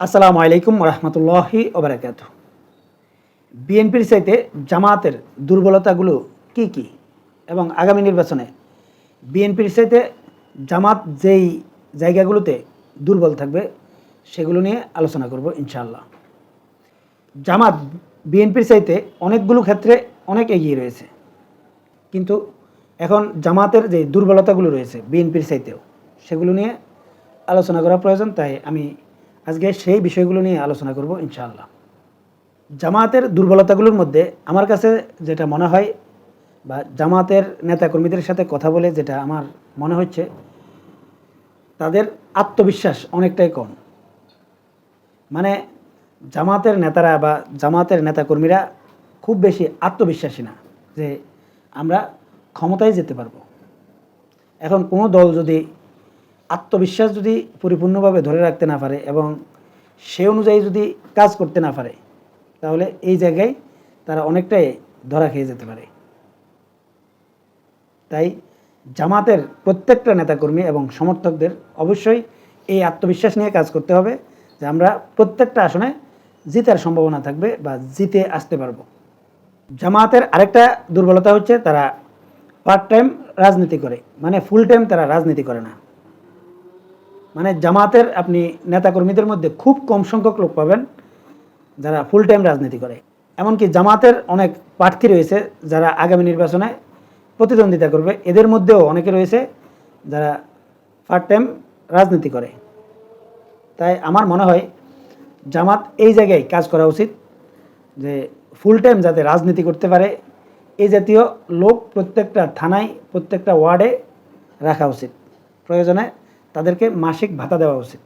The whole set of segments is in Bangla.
আসসালামু আলাইকুম রহমতুল্লাহি ওবরাকাত বিএনপির চাইতে জামাতের দুর্বলতাগুলো কি কি? এবং আগামী নির্বাচনে বিএনপির চাইতে জামাত যেই জায়গাগুলোতে দুর্বল থাকবে, সেগুলো নিয়ে আলোচনা করব ইনশাআল্লাহ। জামাত বিএনপির চাইতে অনেকগুলো ক্ষেত্রে অনেক এগিয়ে রয়েছে। কিন্তু এখন জামাতের যে দুর্বলতাগুলো রয়েছে বিএনপির চাইতেও, সেগুলো নিয়ে আলোচনা করা প্রয়োজন, তাই আমি আজকে সেই বিষয়গুলো নিয়ে আলোচনা করব ইনশাআল্লাহ। জামাতের দুর্বলতাগুলোর মধ্যে আমার কাছে যেটা মনে হয় বা জামাতের নেতাকর্মীদের সাথে কথা বলে যেটা আমার মনে হচ্ছে, তাদের আত্মবিশ্বাস অনেকটাই কম। মানে জামাতের নেতারা বা জামাতের নেতাকর্মীরা খুব বেশি আত্মবিশ্বাসী না যে আমরা ক্ষমতায় যেতে পারব। এখন কোনো দল যদি আত্মবিশ্বাস যদি পরিপূর্ণভাবে ধরে রাখতে না পারে এবং সে অনুযায়ী যদি কাজ করতে না পারে, তাহলে এই জায়গায় তারা অনেকটাই ধরা খেয়ে যেতে পারে। তাই জামাতের প্রত্যেকটা নেতাকর্মী এবং সমর্থকদের অবশ্যই এই আত্মবিশ্বাস নিয়ে কাজ করতে হবে যে আমরা প্রত্যেকটা আসনে জিতার সম্ভাবনা থাকবে বা জিতে আসতে পারব। জামাতের আরেকটা দুর্বলতা হচ্ছে তারা পার্ট টাইম রাজনীতি করে মানে ফুল টাইম তারা রাজনীতি করে না। মানে জামাতের আপনি নেতাকর্মীদের মধ্যে খুব কম সংখ্যক লোক পাবেন যারা ফুল টাইম রাজনীতি করে। এমনকি জামাতের অনেক প্রার্থী রয়েছে যারা আগামী নির্বাচনে প্রতিদ্বন্দ্বিতা করবে। এদের মধ্যেও অনেকে রয়েছে যারা পার্ট টাইম রাজনীতি করে। তাই আমার মনে হয় জামাত এই জায়গায় কাজ করা উচিত যে ফুল টাইম যাতে রাজনীতি করতে পারে এই জাতীয় লোক প্রত্যেকটা থানায়, প্রত্যেকটা ওয়ার্ডে রাখা উচিত। প্রয়োজনে তাদেরকে মাসিক ভাতা দেওয়া উচিত।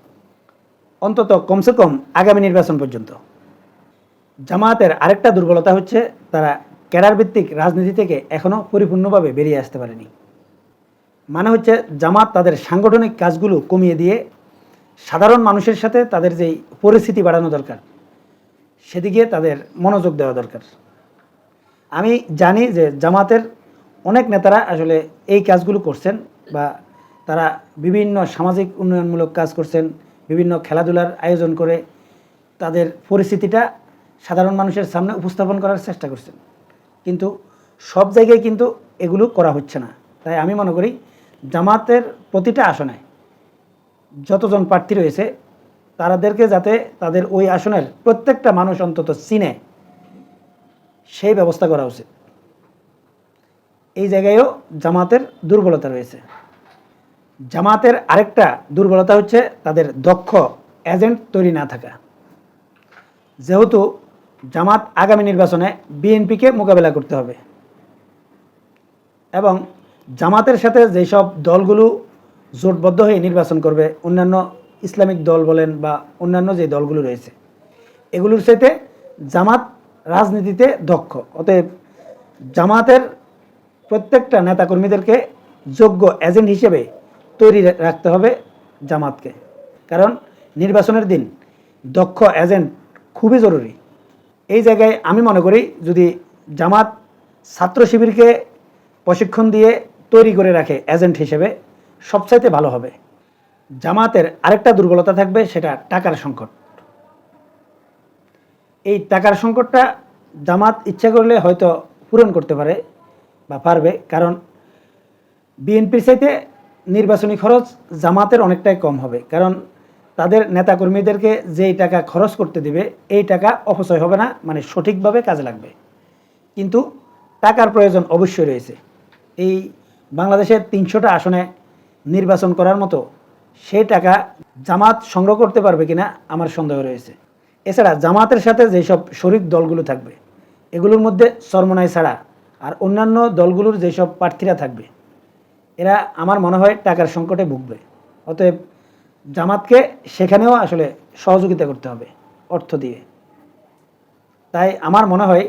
অন্তত কমসে কম আগামী নির্বাচন পর্যন্ত। জামায়াতের আরেকটা দুর্বলতা হচ্ছে তারা ক্যাডার ভিত্তিক রাজনীতি থেকে এখনও পরিপূর্ণভাবে বেরিয়ে আসতে পারেনি। মানে হচ্ছে জামাত তাদের সাংগঠনিক কাজগুলো কমিয়ে দিয়ে সাধারণ মানুষের সাথে তাদের যেই পরিস্থিতি বাড়ানো দরকার, সেদিকে তাদের মনোযোগ দেওয়া দরকার। আমি জানি যে জামাতের অনেক নেতারা আসলে এই কাজগুলো করছেন বা তারা বিভিন্ন সামাজিক উন্নয়নমূলক কাজ করছেন, বিভিন্ন খেলাধুলার আয়োজন করে তাদের পরিস্থিতিটা সাধারণ মানুষের সামনে উপস্থাপন করার চেষ্টা করছেন। কিন্তু সব জায়গায় কিন্তু এগুলো করা হচ্ছে না। তাই আমি মনে করি জামাতের প্রতিটা আসনে যতজন প্রার্থী রয়েছে তাদেরকে যাতে তাদের ওই আসনের প্রত্যেকটা মানুষ অন্তত চিনে, সেই ব্যবস্থা করা উচিত। এই জায়গায়ও জামাতের দুর্বলতা রয়েছে। জামাতের আরেকটা দুর্বলতা হচ্ছে তাদের দক্ষ এজেন্ট তৈরি না থাকা। যেহেতু জামাত আগামী নির্বাচনে বিএনপিকে মোকাবেলা করতে হবে। এবং জামাতের সাথে যেসব দলগুলো জোটবদ্ধ হয়ে নির্বাচন করবে, অন্যান্য ইসলামিক দল বলেন বা অন্যান্য যে দলগুলো রয়েছে, এগুলোর সাথে জামাত রাজনীতিতে দক্ষ। অতএব জামাতের প্রত্যেকটা নেতাকর্মীদেরকে যোগ্য এজেন্ট হিসেবে তৈরি রাখতে হবে জামাতকে। কারণ নির্বাচনের দিন দক্ষ এজেন্ট খুবই জরুরি। এই জায়গায় আমি মনে করি যদি জামাত ছাত্র শিবিরকে প্রশিক্ষণ দিয়ে তৈরি করে রাখে এজেন্ট হিসেবে, সবচাইতে ভালো হবে। জামাতের আরেকটা দুর্বলতা থাকবে, সেটা টাকার সংকট। এই টাকার সংকটটা জামাত ইচ্ছা করলে হয়তো পূরণ করতে পারে বা পারবে, কারণ বিএনপির চাইতে নির্বাচনী খরচ জামাতের অনেকটাই কম হবে। কারণ তাদের নেতাকর্মীদেরকে যেই টাকা খরচ করতে দিবে, এই টাকা অপচয় হবে না মানে সঠিকভাবে কাজে লাগবে। কিন্তু টাকার প্রয়োজন অবশ্যই রয়েছে। এই বাংলাদেশের তিনশোটা আসনে নির্বাচন করার মতো সেই টাকা জামাত সংগ্রহ করতে পারবে কিনা আমার সন্দেহ রয়েছে। এছাড়া জামাতের সাথে যেসব শরিক দলগুলো থাকবে, এগুলোর মধ্যে সরমনাই ছাড়া আর অন্যান্য দলগুলোর যেসব প্রার্থীরা থাকবে এরা আমার মনে হয় টাকার সংকটে ভুগবে। অতএব জামাতকে সেখানেও আসলে সহযোগিতা করতে হবে, অর্থ দিয়ে। তাই আমার মনে হয়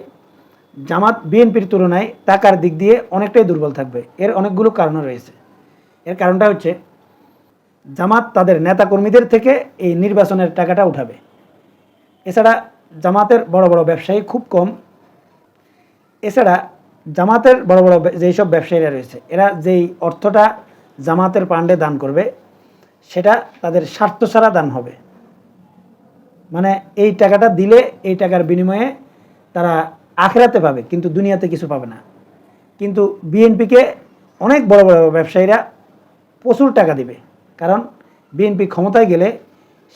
জামাত বিএনপির তুলনায় টাকার দিক দিয়ে অনেকটাই দুর্বল থাকবে। এর অনেকগুলো কারণও রয়েছে। এর কারণটা হচ্ছে জামাত তাদের নেতাকর্মীদের থেকে এই নির্বাচনের টাকাটা উঠাবে। এছাড়া জামাতের বড় বড় ব্যবসায়ী খুব কম। এছাড়া জামাতের বড় বড় যেই সব ব্যবসায়ীরা রয়েছে, এরা যেই অর্থটা জামাতের পাণ্ডে দান করবে, সেটা তাদের স্বার্থ ছাড়া দান হবে। মানে এই টাকাটা দিলে এই টাকার বিনিময়ে তারা আখেরাতে পাবে, কিন্তু দুনিয়াতে কিছু পাবে না। কিন্তু বিএনপিকে অনেক বড় বড় ব্যবসায়ীরা প্রচুর টাকা দিবে, কারণ বিএনপি ক্ষমতায় গেলে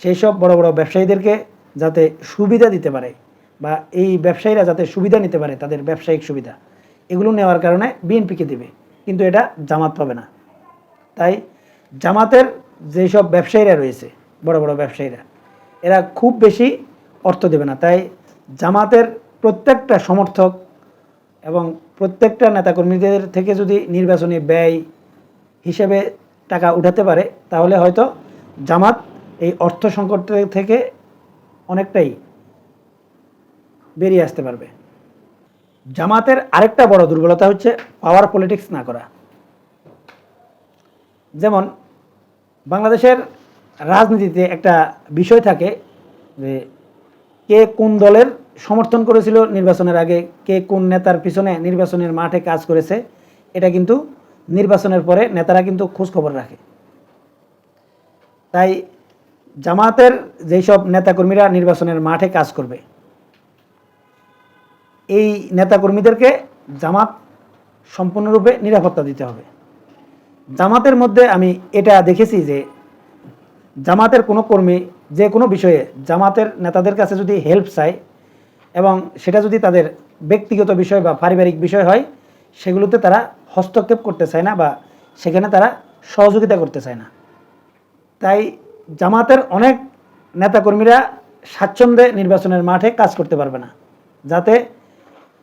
সেই সব বড় বড় ব্যবসায়ীদেরকে যাতে সুবিধা দিতে পারে বা এই ব্যবসায়ীরা যাতে সুবিধা নিতে পারে তাদের ব্যবসায়িক সুবিধা। এগুলো নেওয়ার কারণে বিএনপিকে দেবে, কিন্তু এটা জামাত পাবে না। তাই জামাতের যেসব ব্যবসায়ীরা রয়েছে, বড় বড় ব্যবসায়ীরা, এরা খুব বেশি অর্থ দেবে না। তাই জামাতের প্রত্যেকটা সমর্থক এবং প্রত্যেকটা নেতাকর্মীদের থেকে যদি নির্বাচনী ব্যয় হিসেবে টাকা উঠাতে পারে, তাহলে হয়তো জামাত এই অর্থ সংকট থেকে অনেকটাই বেরিয়ে আসতে পারবে। জামাতের আরেকটা বড় দুর্বলতা হচ্ছে পাওয়ার পলিটিক্স না করা। যেমন বাংলাদেশের রাজনীতিতে একটা বিষয় থাকে যে কে কোন দলের সমর্থন করেছিল নির্বাচনের আগে, কে কোন নেতার পিছনে নির্বাচনের মাঠে কাজ করেছে, এটা কিন্তু নির্বাচনের পরে নেতারা কিন্তু খোঁজখবর রাখে। তাই জামাতের যেই সব নেতাকর্মীরা নির্বাচনের মাঠে কাজ করবে এই নেতাকর্মীদেরকে জামাত সম্পূর্ণরূপে নিরাপত্তা দিতে হবে। জামাতের মধ্যে আমি এটা দেখেছি যে জামাতের কোনো কর্মী যে কোনো বিষয়ে জামাতের নেতাদের কাছে যদি হেল্প চায় এবং সেটা যদি তাদের ব্যক্তিগত বিষয় বা পারিবারিক বিষয় হয়, সেগুলোতে তারা হস্তক্ষেপ করতে চায় না বা সেখানে তারা সহযোগিতা করতে চায় না। তাই জামাতের অনেক নেতাকর্মীরা স্বাচ্ছন্দ্যে নির্বাচনের মাঠে কাজ করতে পারবে না, যাতে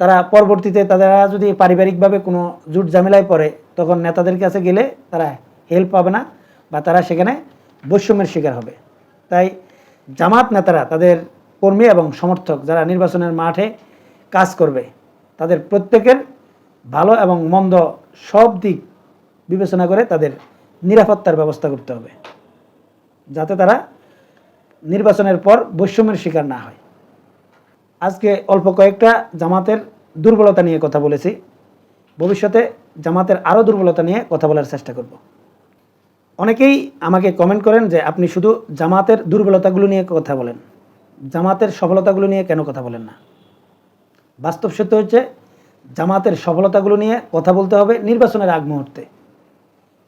তারা পরবর্তীতে তারা যদি পারিবারিকভাবে কোনো জুট ঝামেলায় পড়ে, তখন নেতাদের কাছে গেলে তারা হেল্প পাবে না বা তারা সেখানে বৈষম্যের শিকার হবে। তাই জামাত নেতারা, তাদের কর্মী এবং সমর্থক যারা নির্বাচনের মাঠে কাজ করবে, তাদের প্রত্যেকের ভালো এবং মন্দ সব দিক বিবেচনা করে তাদের নিরাপত্তার ব্যবস্থা করতে হবে। যাতে তারা নির্বাচনের পর বৈষম্যের শিকার না হয়। আজকে অল্প কয়েকটা জামাতের দুর্বলতা নিয়ে কথা বলেছি। ভবিষ্যতে জামাতের আরও দুর্বলতা নিয়ে কথা বলার চেষ্টা করব। অনেকেই আমাকে কমেন্ট করেন যে, আপনি শুধু জামাতের দুর্বলতাগুলো নিয়ে কথা বলেন। জামাতের সফলতাগুলো নিয়ে কেন কথা বলেন না? বাস্তব সত্য হচ্ছে, জামাতের সফলতাগুলো নিয়ে কথা বলতে হবে নির্বাচনের আগ মুহূর্তে।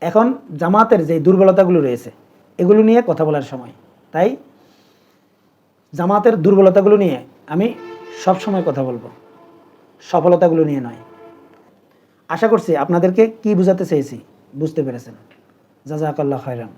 এখন জামাতের যে দুর্বলতাগুলো রয়েছে, এগুলো নিয়ে কথা বলার সময়। তাই জামাতের দুর্বলতাগুলো নিয়ে আমি সব সময় কথা বলব। সফলতাগুলো নিয়ে নয়। আশা করছি আপনাদেরকে কি বুঝাতে চেয়েছি বুঝতে পেরেছেন। জাজাকাল্লাহ খয়রান।